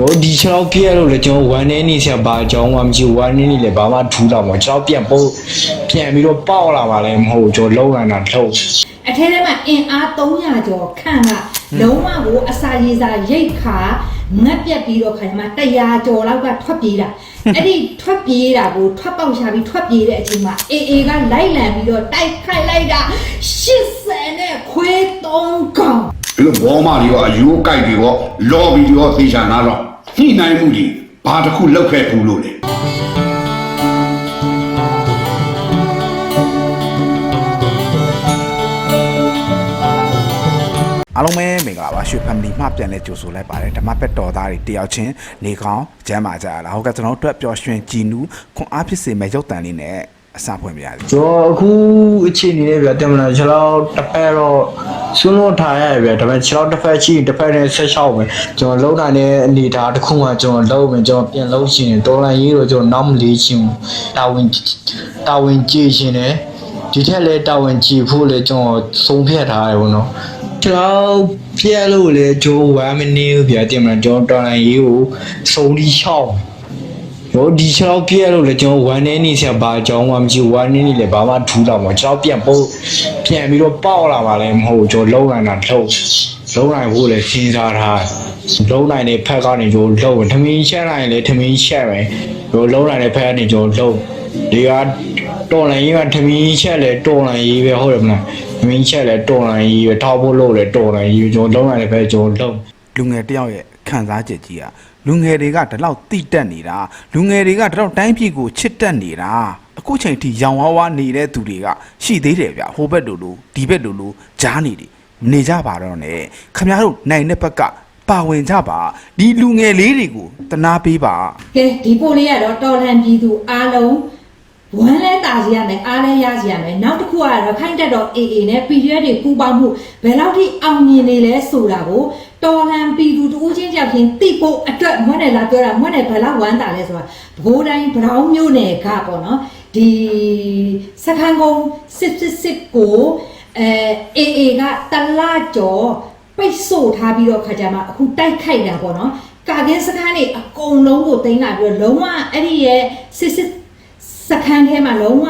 ဟိုဒီ6ပြည့်လို့လေကျွန်တော်1နေနေဆရာဘာအကြောင်းမှမရှိ1နေနေလေဘာမှထူးတော့မကျွန်တော်ပြန်ပို့ပြန်ပြီးတော့ပေါက်လာပါလဲမဟုတ်ကျွန်တော်လုံးလိုက်တာထုတ်အထဲထဲမှာအင်အား300ကျော်ခန့်ကလုံးဝကိုအစာရေစာရိတ်ခါငတ်ပြက်ပြီးတော့ခါကျမှ100ကျော်လောက်ကထွက်ပြေးတာအဲ့ဒီထွက်ပြေးတာကိုထွက်ပေါက်ရှာပြီးထွက်ပြေးတဲ့အချိန်မှာအေအေကလိုက်လံပြီးတော့တိုက်ခိုက်လိုက်တာ80နဲ့ခွေး3កောင်ဒီလိုဘောမတွေရောအယိုးကြိုက်တွေရောလော်ဘီတွေရောသေချာနာတော့ ညှိနှိုင်းမှုကြီးဘာတစ်ခုလောက်ခဲ့ဘူးလို့လေအားလုံးပဲမင်္ဂလာပါရွှေ family မှပြန်လဲကြိုဆိုလိုက်ပါတယ်ဓမ္မပက်တော်သားတွေတယောက်ချင်းနေကောင်းကျမ်းမာကြရလားဟုတ်ကဲ့ကျွန်တော်တို့အတွက်ပျော်ရွှင်ကြည်နူးခွန်အားဖြစ်စေမဲ့ရုပ်တန်လေးနဲ့ အစဖွင့်ပြရစီကျွန်တော်အခုအချိန်နေနဲ့ဗျတင်မလားကျွန်တော်တစ်ဖက်တော့ဆွလို့ထားရဗျဒါပေမဲ့ကျွန်တော်တစ်ဖက်ရှိရင်တစ်ဖက်နဲ့ဆက်လျှောက်မယ်ကျွန်တော်လုံးနိုင်တဲ့အနေအထားတစ်ခုမှကျွန်တော်လုံးမယ်ကျွန်တော်ပြန်လုံးရှင်တော်လိုင်းရေးတော့ကျွန်တော်နောက်မလေးချင်းဘူးတာဝန်တာဝန်ကြည့်ရှင်တယ်ဒီထက်လဲတာဝန်ကြည့်ဖို့လဲကျွန်တော်ဆုံးဖြတ်ထားရဘူးနော်ကျွန်တော်ပြက်လို့လေဂျိုး1 minute ဗျတင်မလားကျွန်တော်တော်လိုင်းရေးကိုစုံဒီလျှောက် ဟိုဒီ6ပြည့်လို့လေကျွန်တော်1နေနေဆရာဘာအကြောင်းမှမရှိ1နေနေလေဘာမှထူးတော့မကျွန်တော်ပြန်ပို့ပြန်ပြီးတော့ပေါက်လာပါလဲမဟုတ်ကျွန်တော်လုံးနိုင်တာထုတ်လုံးနိုင်ဖို့လေစဉ်းစားထားလုံးနိုင်တဲ့ဖက်ကနေကျွန်တော်လုံးထမင်းချက်နိုင်လေထမင်းချက်မယ်ကျွန်တော်လုံးနိုင်တဲ့ဖက်ကနေကျွန်တော်လုံးဒီကတော်လိုင်းရေးကထမင်းချက်လေတော်လိုင်းရေးပဲဟုတ်တယ်မလားထမင်းချက်လေတော်လိုင်းရေးပဲထောက်ဖို့လို့လေတော်လိုင်းရေးကျွန်တော်လုံးနိုင်တဲ့ဖက်ကျွန်တော်လုံးလူငယ်တယောက်ရဲ့ခံစားချက်ကြီးอ่ะ လူငယ်တွေကဒီလောက်တိတက်နေတာလူငယ်တွေကဒီလောက်တိုင်းပြည်ကိုချစ်တက်နေတာအခုချိန်ထိရောင်ဝါးဝါနေတဲ့သူတွေကရှိသေးတယ်ဗျဟိုဘက်လိုလိုဒီဘက်လိုလိုကြားနေတယ်မနေကြပါတော့နဲ့ခမရတို့နိုင်တဲ့ဘက်ကပါဝင်ကြပါဒီလူငယ်လေးတွေကိုတနာပေးပါကဲဒီပို့လေးကတော့တော်လန်ပြည်သူအားလုံး ဝမ်းလဲတာစီရမယ်အားလဲရစီရမယ်နောက်တစ်ခုကတော့ခိုင်းတက်တော့ AA နဲ့ period တွေပူပေါင်းမှုဘယ်လောက်ထိအောင်မြင်နေလဲဆိုတာကိုတော်လန်ပြည်သူတူးချင်းကြောက်ချင်းတိဖို့အတွက်မွန်းနယ်လာပြောတာမွန်းနယ်ဘယ်လောက်ဝမ်းတာလဲဆိုတာဘိုးတိုင်းဗရောင်းမျိုးနယ်ကပေါ့နော်ဒီစခန်းကုန်းစစ်စစ်စစ်ကိုအဲ AA ကတလကျော်ပိတ်ဆို့ထားပြီးတော့ခါကြမှာအခုတိုက်ခိုက်တာပေါ့နော်ကာကင်းစခန်းတွေအကုန်လုံးကိုတင်လာပြီးတော့လုံးဝအဲ့ဒီရဲ့စစ်စစ် စခန်းထဲမှာလုံးဝ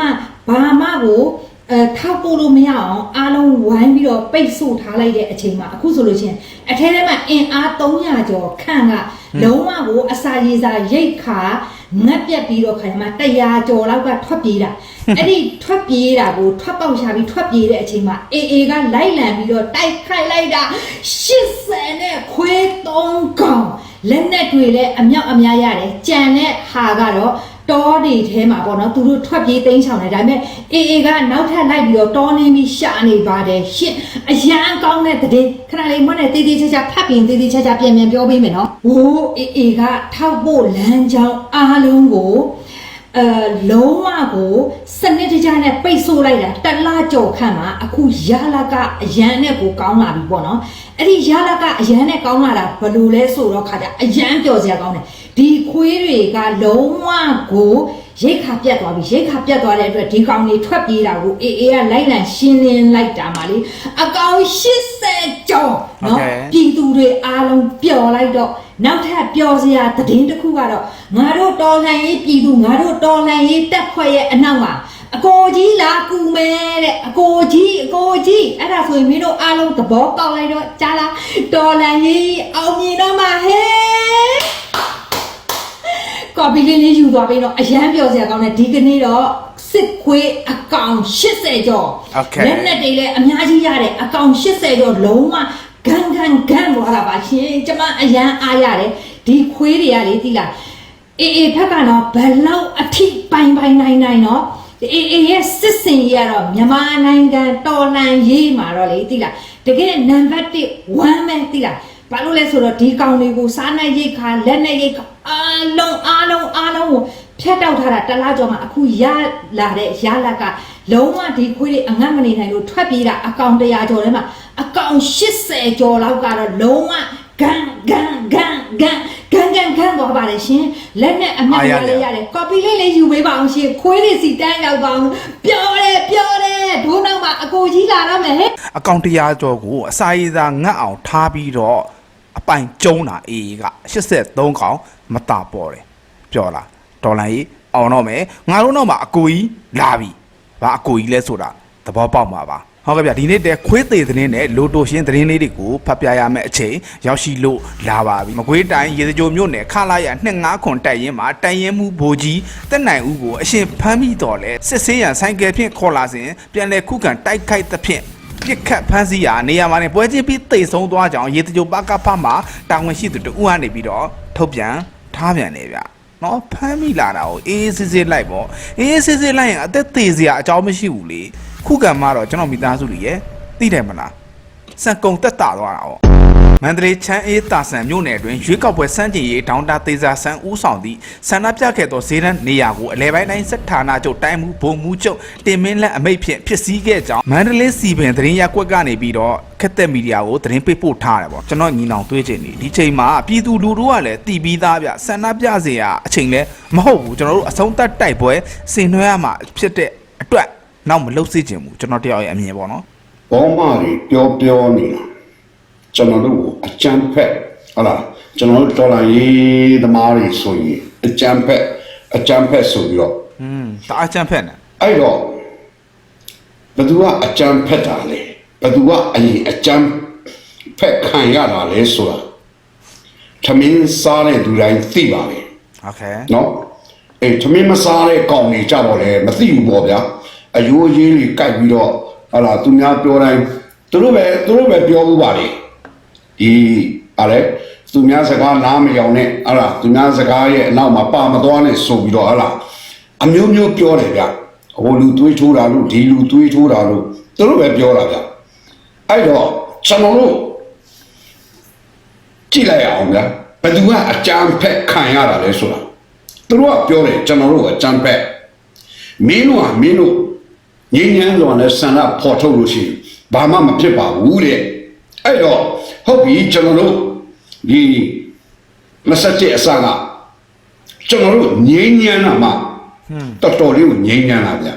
ဘာမှကိုအဲထောက်ပို့လို့မရအောင်အားလုံးဝိုင်းပြီးတော့ပိတ်ဆို့ထားလိုက်တဲ့အချိန်မှာအခုဆိုလို့ချင်းအထဲထဲမှာအင်အား300ကျော်ခန့်ကလုံးဝကိုအစာရေစာရိတ်ခါငတ်ပြက်ပြီးတော့ခါမှ100ကျော်လောက်ကထွက်ပြေးတာအဲ့ဒီထွက်ပြေးတာကိုထွက်ပေါက်ရှာပြီးထွက်ပြေးတဲ့အချိန်မှာအေအေကလိုက်လံပြီးတော့တိုက်ခိုက်လိုက်တာ80နဲ့ခွေး3កောင်လက်နဲ့တွေလည်းအမြောက်အများရတယ်ကြံတဲ့ဟာကတော့ တောတွေထဲမှာပေါ့နော်သူတို့ထွက်ပြေးတိမ်းချောင်တယ်ဒါပေမဲ့အေအေကနောက်ထပ်လိုက်ပြီးတော့တောနေပြီးရှာနေပါတယ်ရှင့်အရန်ကောင်းတဲ့တည်ခဏလေးမွနဲ့တေးသေးချာချာဖတ်ပြီးတေးသေးချာချာပြန်ပြန်ပြောပေးမယ်နော်ဟိုးအေအေကထောက်ဖို့လမ်းကြောင်းအားလုံးကိုအဲလုံးဝကိုစနစ်တကျနဲ့ပိတ်ဆို့လိုက်တာတစ်လကြော်ခန့်မှာအခုရလာကအရန်နဲ့ကိုကောင်းလာပြီပေါ့နော်အဲ့ဒီရလာကအရန်နဲ့ကောင်းလာတာဘယ်လိုလဲဆိုတော့ခါကြအရန်ပျော်စရာကောင်းတယ် ဒီခွေးတွေကလုံးဝကိုရိတ်ခါပြတ်သွားပြီရိတ်ခါပြတ်သွားတဲ့အတွက်ဒီကောင်တွေထွက်ပြေးတာကိုအေးအေးကလိုက်လံရှင်းလင်းလိုက်တာပါလေအကောင်80ကျော်နော် Okay. ပြည်သူတွေအားလုံးပျော်လိုက်တော့နောက်ထပ်ပျော်စရာသတင်းတစ်ခုကတော့ငါတို့တော်လှန်ရေးပြည်သူငါတို့တော်လှန်ရေးတပ်ဖွဲ့ရဲ့အနောက်မှာအကိုကြီးလာကူမယ်တဲ့အကိုကြီးအကိုကြီးအဲ့ဒါဆိုရင်မင်းတို့အားလုံးသဘောပေါက်လိုက်တော့ကြားလားတော်လှန်ရေးအောင်မြင်တော့မှာဟဲ့ ကော်ပီလေးလေးယူသွားပြီးတော့အရန်ပျော်စရာကောင်းတဲ့ဒီကနေ့တော့စစ်ခွေးအကောင်80ကျော် Okay. လက်နဲ့တွေလည်းအများကြီးရတယ်အကောင်80ကျော်လုံးဝဂန်ဂန်ဂန်သွားတာပါရှင်ကျမအရန်အားရတယ်ဒီခွေးတွေကလေသိလားအေးအေးဖက်ကတော့ဘယ်လောက်အထိပိုင်ပိုင်နိုင်နိုင်နော်အေးအေးရဲ့စစ်စင်ကြီးကတော့မြန်မာနိုင်ငံတော်လှန်ရေးမှာတော့လေသိလားတကယ်နံပါတ်1 1ပဲသိလား ဘာလို့လဲဆိုတော့ဒီကောင်တွေကိုစားနိုင်ရိတ်ခါလက်နဲ့ရိတ်ခါအားလုံးအားလုံးအားလုံးကိုဖြတ်တောက်ထားတာတစ်လားကျော်မှာအခုရလာတဲ့ရလက်ကလုံးဝဒီခွေးတွေအငတ်မနေနိုင်လို့ထွက်ပြေးတာအကောင်100ကျော်ထဲမှာအကောင်80ကျော်လောက်ကတော့လုံးဝဂန်ဂန်ဂန်ဂန်ဂန်ဂန်ဂန်သွားပါလေရှင်လက်နဲ့အမြတ်ရလေးရတယ်ကော်ပီလေးလေးယူပေးပါအောင်ရှင်ခွေးတွေစီတန်းရောက်ပါအောင်ပြောတယ်ပြောတယ်ဒိုးနောက်မှာအကိုကြီးလာတော့မယ်ဟဲ့အကောင့်တရားကျော်ကိုအစာရည်သာငတ်အောင်ထားပြီးတော့အ ပိုင်ကျုံးတာအေးက83ခေါင်မတာပေါ်တယ်ပြောလားဒေါ်လာကြီးအောင်တော့မယ်ငါတို့တော့မှအကိုကြီးလာပြီဘာအကိုကြီးလဲဆိုတာသဘောပေါက်မှာပါဟုတ်ကဲ့ဗျဒီနေ့တည်းခွေးသေးသတင်းနဲ့လိုတိုရှင်သတင်းလေးတွေကိုဖတ်ပြရမယ့်အချိန်ရောက်ရှိလို့လာပါပြီမကွေးတိုင်းရေစကြိုမြို့နယ်ခလာရ25ခွန်တိုက်ရင်မှာတိုက်ရင်မှုဘိုးကြီးတက်နိုင်ဦးကိုအရှင်ဖမ်းမိတော်လဲစစ်ဆေးရန်ဆိုင်ကယ်ဖြင့်ခေါ်လာစဉ်ပြန်လဲခုခံတိုက်ခိုက်သဖြင့် ပြစ်ခတ်ဖမ်းဆီးရာနေရာမှာနေပွဲချင်းပြီးတိတ်ဆုံးသွားကြောင်းရေတကြိုပကဖမှာတာဝန်ရှိသူတူကနေပြီးတော့ထုတ်ပြန်ထားပြန်တယ်ဗျနော်ဖမ်းမိလာတာကိုအေးအေးဆေးဆေးလိုက်ပေါ့အေးအေးဆေးဆေးလိုက်ရင်အသက်သေးစရာအကြောင်းမရှိဘူးလေခုကံမှာတော့ကျွန်တော်မိသားစုတွေရဲ့သိတယ်မလားစံကုံတက်တာသွားတာပေါ့ မန္တလေးချမ်းအေးတာဆန်မြို့နယ်တွင်ရွေးကောက်ပွဲစမ်းကျင်ရေးဒေါင်တာသေးစာဆန်ဦးဆောင်သည့်ဆန္ဒပြခဲ့သောဈေးတန်းနေရာကိုအလဲပိုင်းတိုင်းစစ်ဌာနချုပ်တိုင်းမှုဘုံမှုချုပ်တင်မင်းလက်အမိတ်ဖြင့်ဖြစ်စည်းခဲ့ကြောင်းမန္တလေးစီပင်သတင်းရက်ကွက်ကနေပြီးတော့ခက်သက်မီဒီယာကိုသတင်းပေးပို့ထားတယ်ပေါ့ကျွန်တော်ညီနောင်တွေးချင်နေဒီချိန်မှာပြည်သူလူထုကလည်းတည်ပြီးသားဗျဆန္ဒပြစေရအချိန်လဲမဟုတ်ဘူးကျွန်တော်တို့အဆုံးသတ်တိုက်ပွဲဆင်နွှဲရမှာဖြစ်တဲ့အတွက်နောက်မလှုပ်စေချင်ဘူးကျွန်တော်တယောက်ရဲ့အမြင်ပေါ့နော်ဘောမတွေပြောပြောနေတာ ကျွန်တော်တို့ကိုအကြမ်းဖက်ဟုတ်လားကျွန်တော်တို့တော်လာရေးသမားတွေဆိုရင်အကြမ်းဖက်အကြမ်းဖက်ဆိုပြီးတော့ อืมတအားချမ်းဖက်နေ အဲ့တော့ဘသူကအကြမ်းဖက်တာလဲဘသူကအရင်အကြမ်းဖက်ခံရတာလဲဆိုတာသမင်းစားတဲ့လူတိုင်းသိပါလေ โอเค နော်အေးသမင်းမစားတဲ့ကောင်တွေကြတော့လေမသိဘူးပေါ့ဗျာအယိုးရေးကြီးကြိုက်ပြီးတော့ဟာလာသူများပြောတိုင်းသူတို့ပဲသူတို့ပဲပြောဘူးပါလေ ဒီဟာလေသူများစကားနားမယောင်နဲ့ဟာလာသူများစကားရဲ့အနောက်မှာပါမသွားနဲ့ဆိုပြီးတော့ဟာလာအမျိုးမျိုးပြောတယ်ဗျဟိုလူသွေးထိုးတာလို့ဒီလူသွေးထိုးတာလို့သူတို့ပဲပြောတာဗျအဲ့တော့ကျွန်တော်တို့ကြည့်လိုက်အောင်ဗျာဘယ်သူကအကြမ်းဖက်ခံရတာလဲဆိုတာသူတို့ကပြောတယ်ကျွန်တော်တို့ကအကြမ်းဖက်မင်းတို့ကမင်းတို့ငင်းညမ်းစွာနဲ့ဆန္ဒဖော်ထုတ်လို့ရှိရင်ဘာမှမဖြစ်ပါဘူးတဲ့အဲ့တော့ ဟုတ်ပြီကျွန်တော်တို့ဒီ27အစကကျွန်တော်တို့ငြိမ်းညမ်းတာမှတော်တော်လေးကိုငြိမ်းညမ်းတာဗျ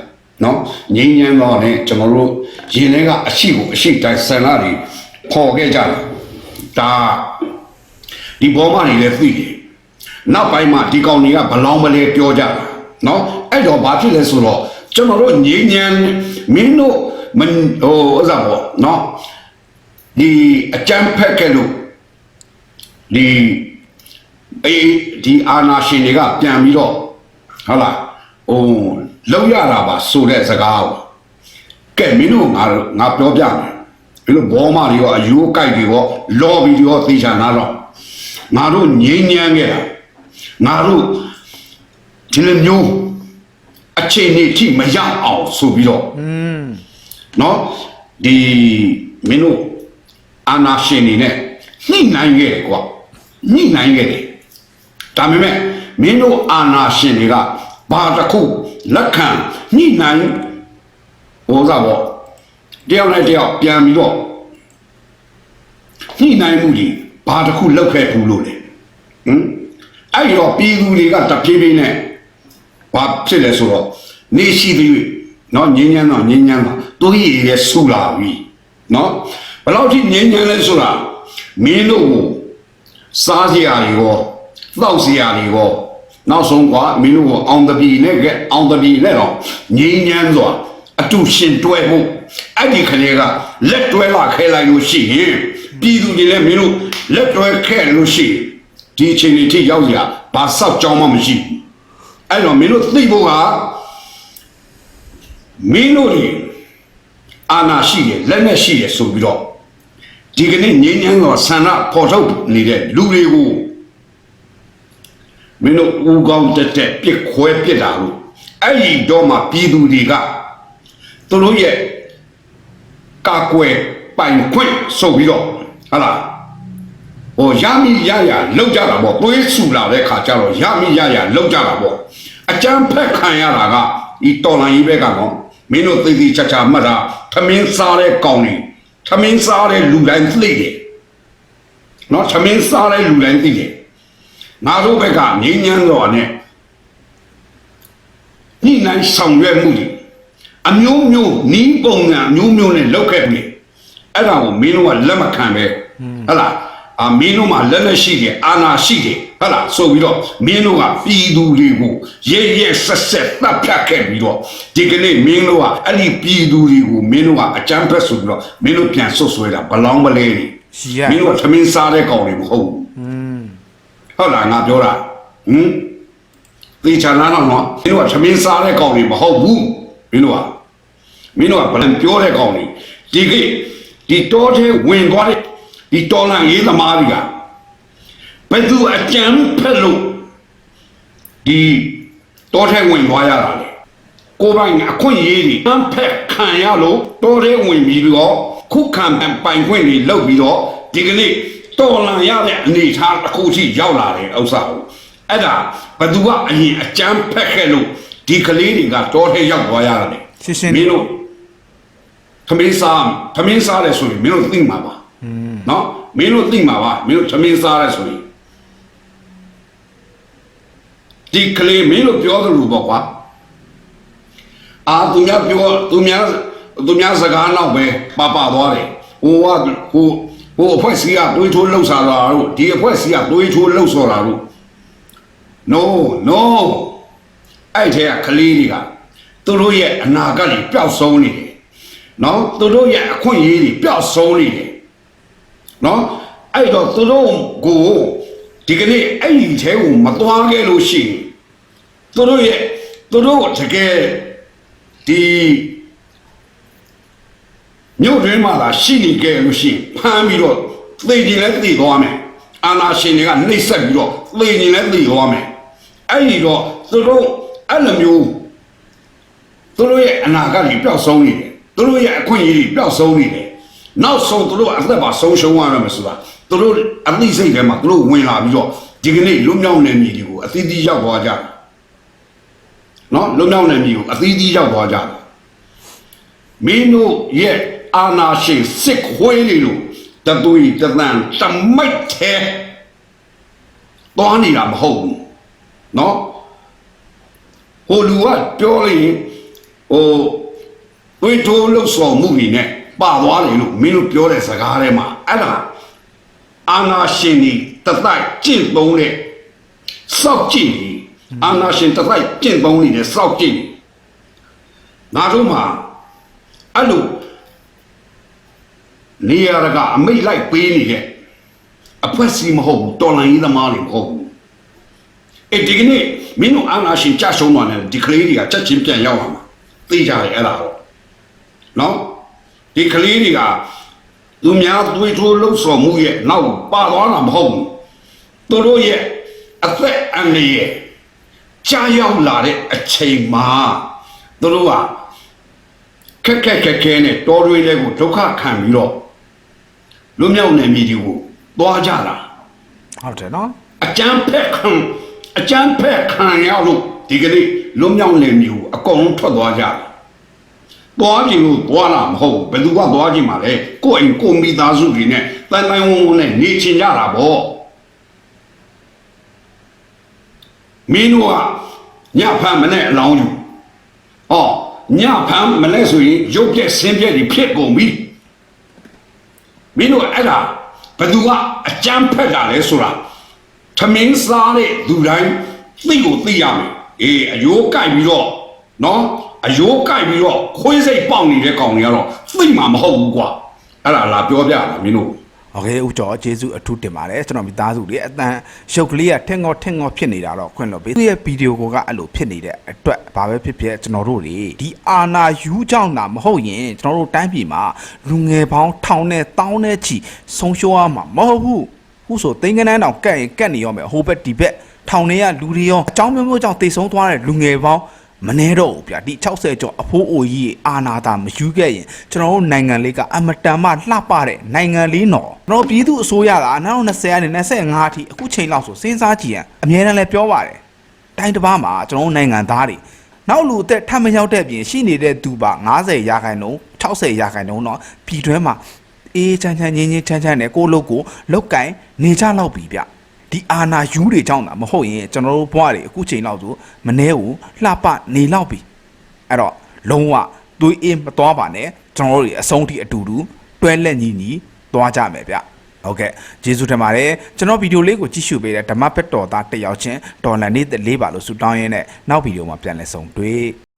နော်ငြိမ်းညမ်းတော့ねကျွန်တော်တို့ရင်ထဲကအရှိကိုအရှိတိုင်းဆန္ဒတွေခေါ်ခဲ့ကြတယ်ဒါဒီဘောမတွေလည်းသိတယ်နောက်ပိုင်းမှာဒီကောင်တွေကဘလောင်မလဲပြောကြတာနော်အဲ့တော့ဘာဖြစ်လဲဆိုတော့ကျွန်တော်တို့ငြိမ်းညမ်းမင်းတို့မဟိုဥစားပေါ့နော် ဒီအကြမ်းဖက်ခဲ့လို့ဒီအေးဒီအာနာရှင်တွေကပြန်ပြီးတော့ဟုတ်လားဟိုလောက်ရတာပါဆိုတဲ့စကားကိုကဲမင်းတို့ငါငါပြောပြမယ်ဘယ်လိုဘောမတွေရောအယိုးကြိုက်တွေရောလော်ဘီတွေရောသိချာနာတော့ ငါတို့ငြိမ်းချမ်းခဲ့တာငါတို့ဒီလိုမျိုးအခြေအနေထိမရအောင်ဆိုပြီးတော့ อืม เนาะဒီမင်းတို့ အာနာရှင်နေနဲ့နှိမ့်နိုင်ခဲ့တယ်ကွာနှိမ့်နိုင်ခဲ့တယ်ဒါပေမဲ့မင်းတို့အာနာရှင်တွေကဘာတစ်ခုလက်ခံနှိမ့်နိုင်ဟောစားပေါ့တယောက်နဲ့တယောက်ပြန်ပြီးတော့ ညှိနှိုင်းမှုကြီးဘာတစ်ခုလောက်ခဲ့ဘူးလို့လေဟမ်အဲ့ဒီတော့ပြည်သူတွေကတပြေးပြေးနဲ့ဘာဖြစ်လဲဆိုတော့နေရှိသေး၍เนาะငင်းညမ်းတော့ငင်းညမ်းတော့သူကြီးရဲ့ဆူလာပြီเนาะ ဘယ်လောက်ထိငင်းညမ်းလဲဆိုတာမင်းတို့ကိုစားစရာတွေရောတောက်စရာတွေရောနောက်ဆုံးကွာမင်းတို့ကိုအောင်တပြီနဲ့ကဲအောင်တပြီနဲ့တော့ငင်းညမ်းစွာအတူရှင်တွဲဖို့အဲ့ဒီခလေးကလက်တွဲလာခဲလိုက်လို့ရှိရင်ပြည်သူတွေလည်းမင်းတို့လက်တွဲခဲ့လို့ရှိရင်ဒီအချိန်လေးထိရောက်ကြဘာဆောက်ကြောင်းမှမရှိဘူးအဲ့တော့မင်းတို့သိဖို့ကမင်းတို့တွေအာနာရှိတယ်လက်နဲ့ရှိတယ်ဆိုပြီးတော့ ဒီကနေ့ငြိမ်းချမ်းသောဆန္ဒပေါ်ထုတ်နေတဲ့လူတွေကိုမင်းတို့ဦးကောင်းတက်တက်ပြစ်ခွဲပြစ်တာလို့အဲ့ဒီတော့မှပြည်သူတွေကသူတို့ရဲ့ကာကွယ်ပိုင်ခွင့်ဆိုပြီးတော့ဟာလားဟိုရမီရရလောက်ကြတာပေါ့သွေးဆူလာတဲ့ခါကျတော့ရမီရရလောက်ကြတာပေါ့အကျန်းဖက်ခံရတာကဒီတော်လန်ကြီးဘက်ကတော့မင်းတို့သိသိချာချာမှတ်တာသမင်းစားတဲ့ကောင်တွေ သမင်းစားတဲ့လူတိုင်းသိတယ်နော်သမင်းစားတဲ့လူတိုင်းသိတယ်ငါတို့ဘက်ကငင်းညမ်းတော်နဲ့ညှိနှိုင်းဆောင်ရွက်မှုတွေအမျိုးမျိုးနီးပုံစံအမျိုးမျိုးနဲ့လောက်ခဲ့ပြီအဲ့ဒါကိုမင်းတို့ကလက်မခံပဲဟဟလား အာမင်းတို့မှာလက်လက်ရှိတယ်အာနာရှိတယ်ဟုတ်လားဆိုပြီးတော့မင်းတို့ကပြည်သူတွေကိုရဲရဲဆက်ဆက်တပ်ဖြတ်ခဲ့ပြီးတော့ဒီကနေ့မင်းတို့ကအဲ့ဒီပြည်သူတွေကိုမင်းတို့ကအကြမ်းဖက်ဆိုပြီးတော့မင်းတို့ပြန်ဆွတ်ဆွဲတာဘလောင်းမလဲတွေရှီရမင်းတို့ကသမင်းစားတဲ့ကောင်တွေမဟုတ်ဘူးอืมဟုတ်လားငါပြောတာဟင်သေချာလားတော့နော်မင်းတို့ကသမင်းစားတဲ့ကောင်တွေမဟုတ်ဘူးမင်းတို့ကမင်းတို့ကဘလန်ပြောတဲ့ကောင်တွေဒီကိဒီတောထဲဝင်သွားတဲ့ ဒီတော်လန်ရေးသမားတွေကဘယ်သူအကြမ်းဖက်လို့ဒီတောထဲဝင်သွားရတာလေကိုယ်ပိုင်အခွင့်အရေးတွေအမ်းဖက်ခံရလို့တောထဲဝင်ပြီးတော့ခုခံပိုင်ခွင့်တွေလုပ်ပြီးတော့ဒီကနေ့တော်လန်ရတဲ့အနေအထားတစ်ခုထိရောက်လာတဲ့ဥစ္စာကိုအဲ့ဒါဘယ်သူကအရင်အကြမ်းဖက်ခဲ့လို့ဒီကလေးတွေကတောထဲရောက်သွားရတာလေရှင်းရှင်းမင်းတို့သမင်းစားသမင်းစားတယ်ဆိုရင်မင်းတို့သိမှာပါ နော်မင်းတို့သိမှာပါမင်းတို့သမင်းစားတယ်ဆိုရင်ဒီကလေးမင်းတို့ပြောသလိုပေါ့ကွာအာသူများပြောသူများသူများစကားနောက်ပဲပါပါသွားတယ်ဟိုကဟိုဟိုအဖွဲ့စီကတွေးထိုးလှုပ်ရှားတာတို့ဒီအဖွဲ့စီကတွေးထိုးလှုပ်ဆော်တာတို့ no no အဲ့ထဲကကလေးတွေကသူတို့ရဲ့အနာဂတ်တွေပျောက်ဆုံးနေတယ်နော်သူတို့ရဲ့အခွင့်အရေးတွေပျောက်ဆုံးနေတယ် နော်အဲ့တော့သူတို့ကိုဒီကနေ့အဲ့ဒီထဲကိုမသွားခဲ့လို့ရှိရင်သူတို့ရဲ့သူတို့တကယ်ဒီမြို့တွင်းမှာလာရှိနေကြလို့ရှိရင်ဖမ်းပြီးတော့သေခြင်းလည်းသေသွားမယ်အာနာရှင်တွေကနှိပ်စက်ပြီးတော့သေခြင်းလည်းသေသွားမယ်အဲ့ဒီတော့သူတို့အဲ့လိုမျိုးသူတို့ရဲ့အနာဂတ်ကြီးပျောက်ဆုံးနေတယ်သူတို့ရဲ့အခွင့်အရေးကြီးပျောက်ဆုံးနေတယ် နောက်ဆုံးသူတို့အသက်ပါဆုံးရှုံးရမယ်ဆိုတာသူတို့အမိစိတ်ထဲမှာသူတို့ဝင်လာပြီးတော့ဒီကနေ့လွတ်မြောက်နေမြေတွေကိုအသီးသီးရောက်သွားကြတယ်နော်လွတ်မြောက်နေမြေကိုအသီးသီးရောက်သွားကြတယ်မင်းတို့ရဲ့အာနာရှင်စစ်ခွေးလေးလို့တသွေးတသန်တမိုက်သေးတောင်းနေတာမဟုတ်ဘူးနော်ဟိုလူကပြောရင်ဟိုဝိထိုးလှုပ်ဆောင်မှုကြီးနဲ့ ပါသွားတယ်လို့မင်းတို့ပြောတဲ့စကားထဲမှာအဲ့ဒါအာနာရှင်นี่တတိုက်ကျင့်သုံးတဲ့စောက်ကျင့်နေအာနာရှင်တတိုက်ကျင့်သုံးနေတဲ့စောက်ကျင့်နေငါတို့မှာအဲ့လိုနေရာတကအမိတ်လိုက်ပေးနေတဲ့အဖွဲစီမဟုတ်ဘူးတော်လန်ရေးသမားတွေမဟုတ်ဘူးအဲ့ဒီကနေ့မင်းတို့အာနာရှင်ကြရှုံးသွားတယ်ဒီကလေးတွေကချက်ချင်းပြန်ရောက်လာမှာသိကြတယ်အဲ့ဒါတော့နော် ဒီကလေးတွေကသူများတွေးထိုးလှုပ်ဆော်မှုရဲ့နောက်ပါသွားတာမဟုတ်ဘူးသူတို့ရဲ့အသက်အန္တရာယ်ကြာရောက်လာတဲ့အချိန်မှာသူတို့ကခက်ခက်ခက်ခဲနဲ့တော်တွေလေးကိုဒုက္ခခံပြီးတော့လွတ်မြောက်နေမိဒီကိုသွားကြတာဟုတ်တယ်နော်အကျန်းဖက်ခံအကျန်းဖက်ခံရလို့ဒီကနေ့လွတ်မြောက်နေမိကိုအကုန်လုံးထွက်သွားကြတယ် သွားကြည့်လို့သွားတာမဟုတ်ဘူးဘယ်သူကသွားကြည့်မှာလဲကိုယ့်အိမ်ကိုယ်မိသားစုတွေနဲ့တန်တန်ဝုံဝုံနဲ့နေချင်ကြတာပေါ့မင်းတို့ကညဖမ်းမနဲ့အလောင်းယူဟောညဖမ်းမလဲဆိုရင်ရုပ်ပြက်ဆင်းပြက်တွေဖြစ်ကုန်ပြီမင်းတို့အဲ့ဒါဘယ်သူကအကြမ်းဖက်တာလဲဆိုတာသမင်းစားတဲ့လူတိုင်းသိကိုသိရမယ်အေးအယိုးကြိုက်ပြီးတော့နော် အယိုးကြိုက်ပြီးတော့ခွေးစိတ်ပေါက်နေတဲ့ကောင်တွေကတော့သိမှာမဟုတ်ဘူးကွာအဲ့ဒါလာပြောပြတာမင်းတို့ โอเคဦးကျော်ကျေးဇူးအထူးတင်ပါတယ်ကျွန်တော်မိသားစုလေးအတန်ရုပ်ကလေးကထက်ငေါထက်ငေါဖြစ်နေတာတော့ခွင့်လို့ပေးသူရဲ့ဗီဒီယိုကအဲ့လိုဖြစ်နေတဲ့အတွက်ဘာပဲဖြစ်ဖြစ်ကျွန်တော်တို့တွေဒီအာနာယူကြောင့်တာမဟုတ်ရင်ကျွန်တော်တို့တိုင်းပြည်မှာလူငယ်ပေါင်းထောင်နဲ့တောင်းနဲ့ချီဆုံးရှုံးရမှာမဟုတ်ဘူးခုဆိုသိန်းကနန်းတောင်ကတ်ရင်ကတ်နေရောမယ်ဟိုဘက်ဒီဘက်ထောင်တွေကလူတွေရောအကြောင်းမျိုးမျိုးကြောင့်တိတ်ဆုံးသွားတဲ့လူငယ်ပေါင်း မနေတော့ဘူးဗျာဒီ60ကျော်အဖိုးအိုကြီးအာနာတာမယူခဲ့ရင်ကျွန်တော်တို့နိုင်ငံလေးကအမတန်မှလှပတဲ့နိုင်ငံလေးနော်ကျွန်တော်ပြည်သူအစိုးရက2020ကနေ25အထိအခုချိန်လောက်ဆိုစဉ်းစားကြည့်ရင်အများနဲ့လည်းပြောပါတယ်တိုင်းတစ်ပါးမှာကျွန်တော်တို့နိုင်ငံသားတွေနောက်လူအသက်ထပ်မရောက်တဲ့ပြင်ရှိနေတဲ့သူပါ90ရာခိုင်နှုန်း60ရာခိုင်နှုန်းတော့ပြည်တွင်းမှာအေးချမ်းချမ်းငင်းငင်းချမ်းချမ်းနဲ့ကိုယ့်လုပ်ကိုလောက်ကင်နေကြတော့ပြီဗျ ဒီအာနာယူတွေကြောင့်တာမဟုတ်ရင်ကျွန်တော်တို့ဘဝတွေအခုချိန်လောက်ဆိုမနှဲကိုလှပနေလောက်ပြီအဲ့တော့လုံးဝသွေးအေးမသွားပါနဲ့ကျွန်တော်တို့တွေအဆုံးထိအတူတူတွဲလက်ညီညီသွားကြမယ်ဗျဟုတ်ကဲ့ကျေးဇူးတင်ပါတယ်ကျွန်တော်ဗီဒီယိုလေးကိုကြည့်ရှုပေးတဲ့ဓမ္မပက်တော်သားတစ်ယောက်ချင်းဒေါ်လာနေလေးပါလို့ဆုတောင်းရင်းနဲ့နောက်ဗီဒီယိုမှာပြန်လည်ဆုံတွေ့